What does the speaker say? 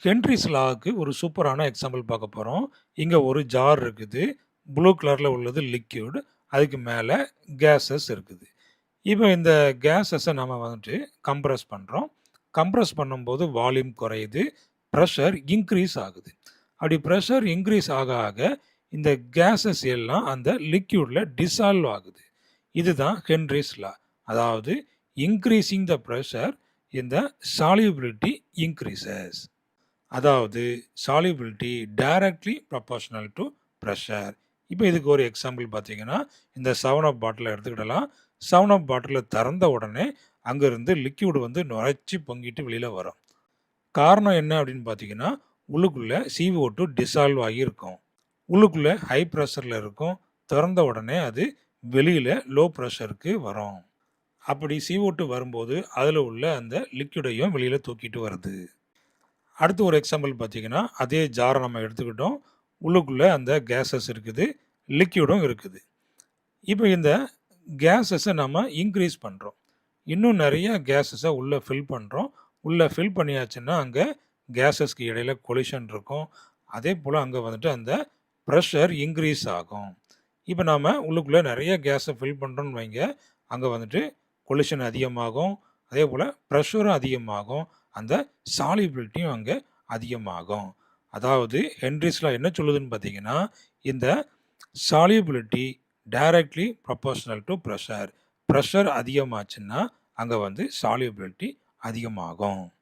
Henry's lock ஒரு சூப்பரான example பார்க்க போகிறோம் இங்கே ஒரு ஜார் இருக்குது. ப்ளூ கலரில் உள்ளது லிக்யூட் அதுக்கு மேலே கேஸஸ் இருக்குது. இப்போ இந்த கேஸஸை நம்ம வந்துட்டு கம்ப்ரஸ் பண்ணுறோம் கம்ப்ரஸ் பண்ணும்போது வால்யூம் குறையுது. ப்ரெஷர் இன்க்ரீஸ் ஆகுது. அப்படி ப்ரெஷர் இன்க்ரீஸ் ஆக ஆக இந்த கேஸஸ் எல்லாம் அந்த லிக்யூடில் டிசால்வ் ஆகுது. இதுதான் ஹென்ரிஸ் லா. அதாவது இன்க்ரீஸிங் த ப்ரெஷர் இந்த சாலியபிலிட்டி இன்க்ரீசஸ் அதாவது solubility directly proportional to pressure இப்போ இதுக்கு ஒரு எக்ஸாம்பிள் பார்த்தீங்கன்னா, இந்த செவன் அப் பாட்டிலை எடுத்துக்கிடலாம். செவன் அப் பாட்டில திறந்த உடனே அங்கேருந்து லிக்யூடு வந்து நுரைச்சி பொங்கிட்டு வெளியில் வரும். காரணம் என்ன அப்படின்னு பார்த்தீங்கன்னா, உள்ளுக்குள்ளே உள்ளுக்குள்ள CO2 டிசால்வ் ஆகியிருக்கும். உள்ளுக்குள்ளே ஹை ப்ரெஷரில் இருக்கும். திறந்த உடனே அது வெளியில் லோ ப்ரெஷருக்கு வரும். அப்படி CO2 வரும்போது, அதில் உள்ள அந்த லிக்யூடையும் வெளியில் தூக்கிட்டு வருது. அடுத்து ஒரு எக்ஸாம்பிள் பார்த்தீங்கன்னா, அதே ஜாரை நம்ம எடுத்துக்கிட்டோம். உள்ளுக்குள்ளே அந்த கேஸஸ் இருக்குது. லிக்யூடும் இருக்குது. இப்போ இந்த கேஸஸை நம்ம இன்க்ரீஸ் பண்ணுறோம் இன்னும் நிறைய கேஸஸை உள்ளே ஃபில் பண்ணுறோம் உள்ளே ஃபில் பண்ணியாச்சுன்னா, அங்கே கேஸஸ்க்கு இடையில கொலிஷன் இருக்கும். அதே போல் அங்கே வந்துட்டு அந்த ப்ரெஷர் இன்க்ரீஸ் ஆகும். இப்போ நாம் உள்ளுக்குள்ளே நிறைய கேஸை ஃபில் பண்ணுறோன்னு வைங்க. அங்கே வந்துட்டு கொலிஷன் அதிகமாகும். அதே போல் ப்ரெஷரும் அதிகமாகும். அந்த சாலிபிலிட்டியும் அங்கே அதிகமாகும். அதாவது ஹென்ரிஸ்லாம் என்ன சொல்லுதுன்னு பார்த்தீங்கன்னா, இந்த solubility directly proportional to pressure pressure அதிகமாச்சுன்னா, அங்கே வந்து சாலியபிலிட்டி அதிகமாகும்.